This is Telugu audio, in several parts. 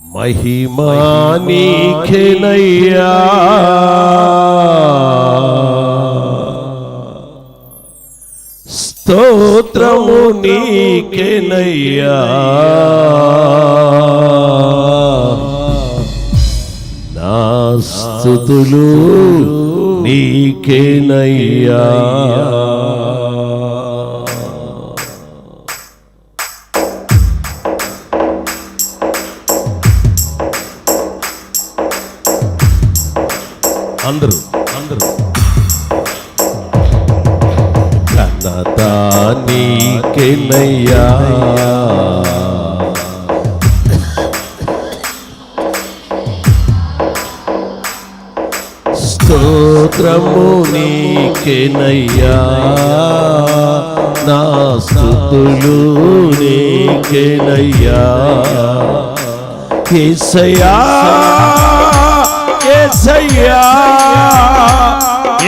మహిమా నీకెనయ్యా స్తోత్రము నీకెనయ్యా. నా స్థుతులు నీకేనయ్యా. అందరూ అందరూ. ఘనత నీకెనయ్యా. స్తోత్రము నీకెనయ్యా. నా స్థుతులు నీకెనయ్యా. ఏసయ్యా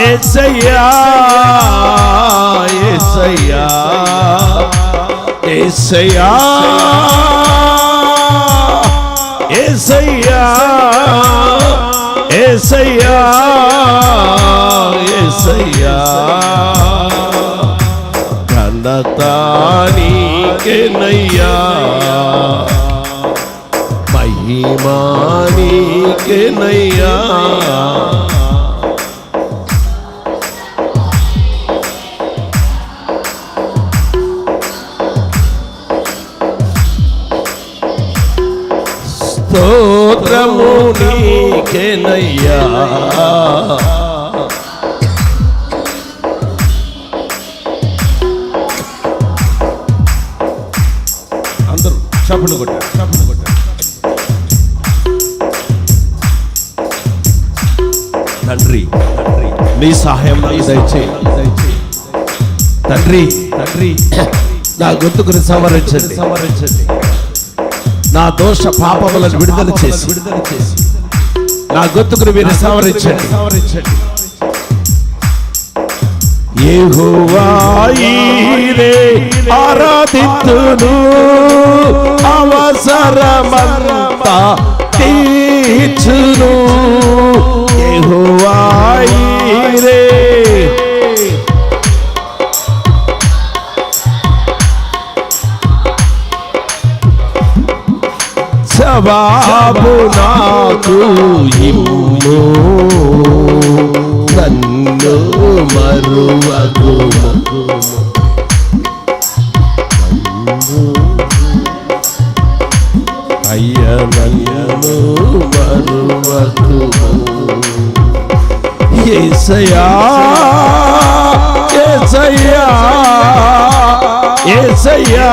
ఏసయ్యా ఏసయ్యా ఏసయ్యా ఏసయ్యా ఏసయ్యా ఏసయ్యా. కన్నతానికే నయ్యా महिमानी के नैया స్తోత్రము అందరూ చప్పలు కొట్టారు కొట్టారు. తండ్రి నీ సహాయం నాకు దయచేయి. తండ్రి తండ్రి నా గొంతుకుని సంవరించండి. సంవరించండి నా దోష పాపములను విడుదల చేసి విడుదల చేసి నా గొంతుకుని మీరు సంవరించండి సంవరించండి. യഹുവായിരേ ആരാധിത്തുന്നു അവസരമന്ത തീച്ചുന്നു യഹുവായിരേ జవాబు నాకు ఇమ్ము నన్ను మరువకు అయ్య నన్ను మరువకు ఏసయ్యా ఏసయ్యా ఏసయ్యా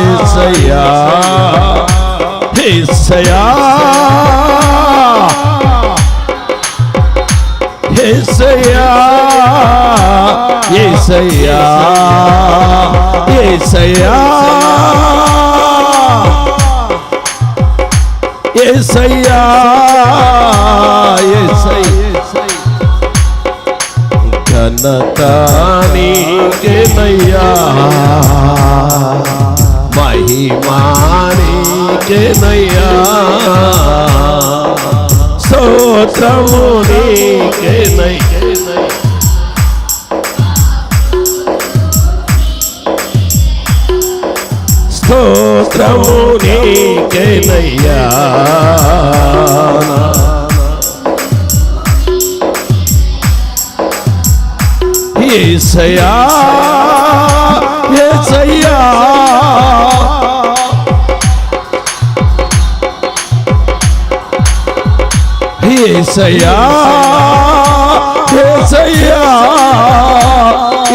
ఏసయ్యా ఏసయ్యా. ఏసయ్యా ఏసయ్యా ఏసయ్యా. ఏసయ్యా ఏసయ్యా. ఘనతాని కేనయ్యా మహిమాని కేనయ్యా స్తోత్రము నీకెనయ్యా స్తోత్రము నీకెనయ్యా ఏసయ్యా ఏసయ్యా. ఏసయ్యా ఏసయ్యా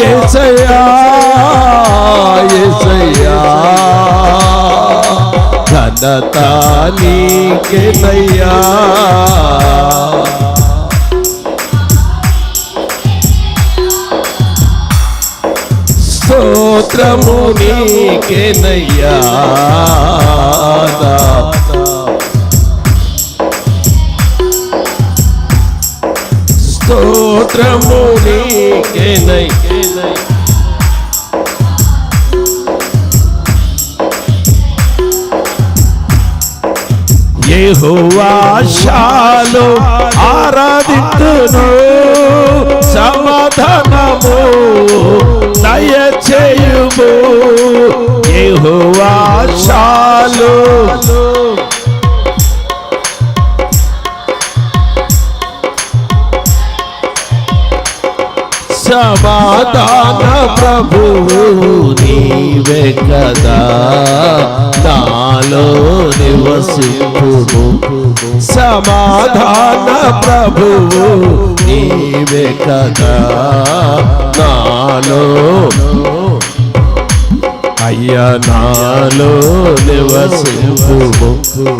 ఏసయ్యా ఏసయ్యా ఘనత నీకెనయ్యా స్తోత్రము నీకెనయ్యా స్తోత్రము నీకేనై యెహోవాశాలు ఆరాధితును. సమాధానము దయచేయుము. యెహోవాశాలు సమాధాన ప్రభువు నీవే కదా. నాలో నివసింపు సమాధాన ప్రభువు నీవే కదా. నాలో అయ్యా నాలో నివసింపు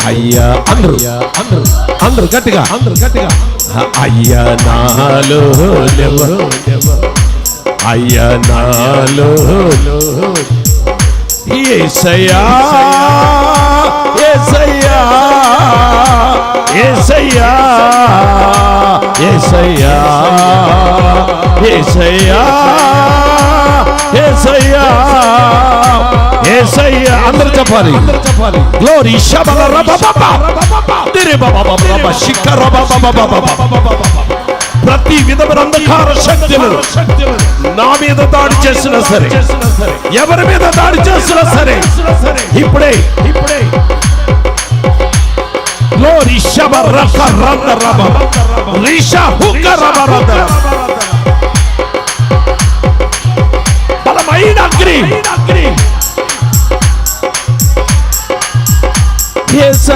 అయ్యా అందరూ అందరూ అందరూ గట్టిగా అందరూ గట్టిగా. అయ్యా నాలో అయ్యా నాలో ఏసయ్యా ఏసయ్యా ఏసయ్యా ఏసయ్యా ఏసయ్యా. అందరు చెప్పాలి చెప్పాలి గ్లోరీ శబల శిఖర శిఖ రబ బబ ప్రతి విధమైన అంధకార శక్తులు నా మీద దాడి చేసినా సరే ఎవరి మీద దాడి చేసినా సరే ఇప్పుడే ఇప్పుడే లో శబ రక రంద రబ రిష హుక రబ రద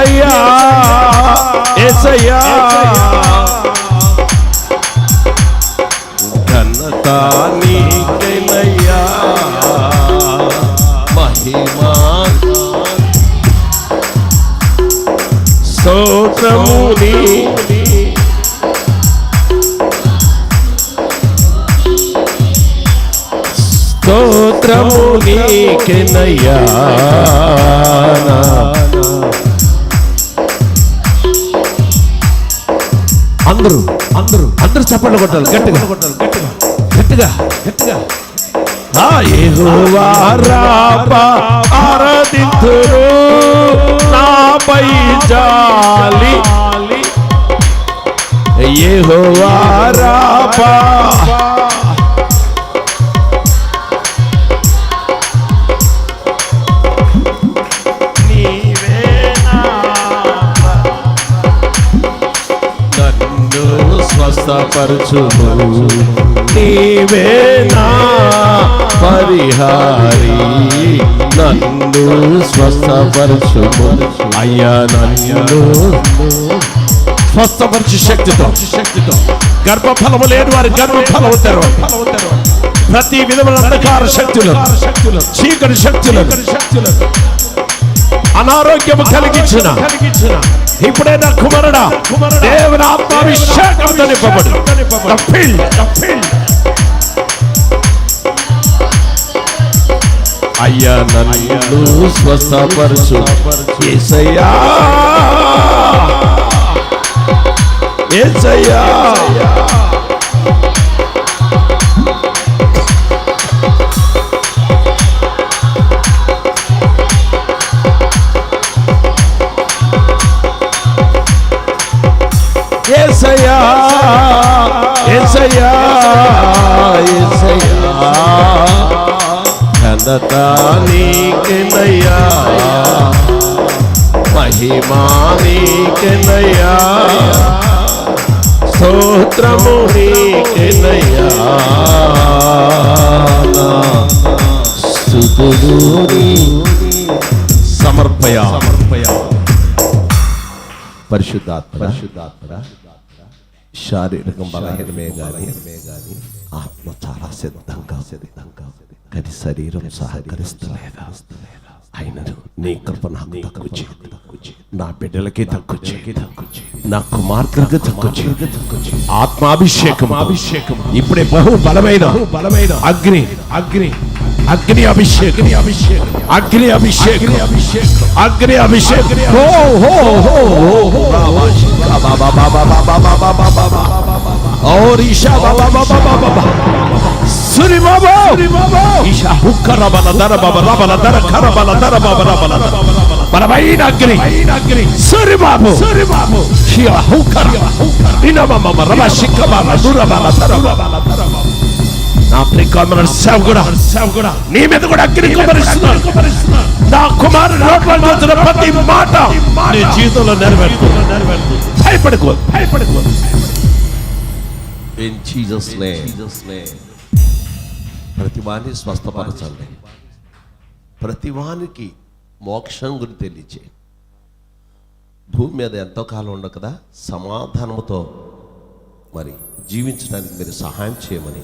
ఏసయ్యా ఏసయ్యా ఘనత నీకెనయ్యా మహిమా స్తోత్రము నీ స్తోత్రము నీకెనయ్యా అందరూ అందరూ అందరూ చప్పట్లు కొట్టాలి. గట్టిగా. కొట్టాలి గట్టిగా గట్టిగా. గట్టిగా ఆ రాపా ఆరాధింతురు నాపై జాలి. ఏ రాపా స్వస్థపరచుము నీవే నా పరిహారి. నన్ను స్వస్థపరచుము. అయ్యా నన్ను స్వస్థపరచు శక్తితో. శక్తితో గర్భఫలము లేని వారి గర్భఫలము తెరవ ప్రతి విధమైన అంధకార శక్తులు చీకటి శక్తులు అనారోగ్యము కలిగించిన. ఇప్పుడే నా కుమారుడా దేవుని ఆత్మాభిషేకంతో నింపబడు అయ్యా నన్ను స్వస్థపరచు. ఏసయ్యా. ఏసయ్యా. ఏసయ్యా ఏసయ్యా ఏసయ్యా. ఘనత నీకెనయ్యా మహిమా నీకెనయ్యా. స్తోత్రము నీకెనయ్యా. సమర్పయ సమర్పయ. పరిశుద్ధాత్మ పరిశుద్ధాత్మ. శారీరకం బలహీనమే గాని ఆత్మ చాలా సిద్ధంగా సిద్ధంగా కానీ శరీరం సహకరిస్తలేదా అయినను నీ కృప నాకు తక్కువ చేయదు నా బిడ్డలకి తక్కువ చేయదు నా కుమార్తెలకు తక్కువ చేయదు ఆత్మాభిషేకం అభిషేకం ఇప్పుడే బహు బలమైన బలమైన అగ్ని అగ్ని అగ్ని అభిషేకం అభిషేకం అగ్ని అభిషేకం అభిషేకం అగ్ని అభిషేకం హో హో హో హో హో బాబా బాబా బాబా బాబా బాబా బాబా ఓరిషా బాబా బాబా బాబా బాబా. సురి బాబా ఈషా హుక్కర బల దర బాబా రబల దర కర బల దర బాబా రబల దర. బలమైన అగ్ని సురి బాబు సురి బాబు షియా హుక్కర ఇన బాబా రబ శిక్క బాబా దుర బాబా దర బాబా దర బాబా. నా నీ మీద కూడా అగ్ని కుమరిస్తున్నాను నా కుమారుడు నోట్లో వచ్చిన ప్రతి మాట నీ జీవితంలో నెరవేర్చు భయపడుకో. భయపడుకో. ఇన్ జీసస్ నేమ్ ప్రతి వాణ్ణి స్వస్థపరచండి. ప్రతి వానికి మోక్షం గురించి తెలియచే భూమి మీద ఎంతో కాలం ఉండదు కదా సమాధానంతో మరి జీవించడానికి మీరు సహాయం చేయమని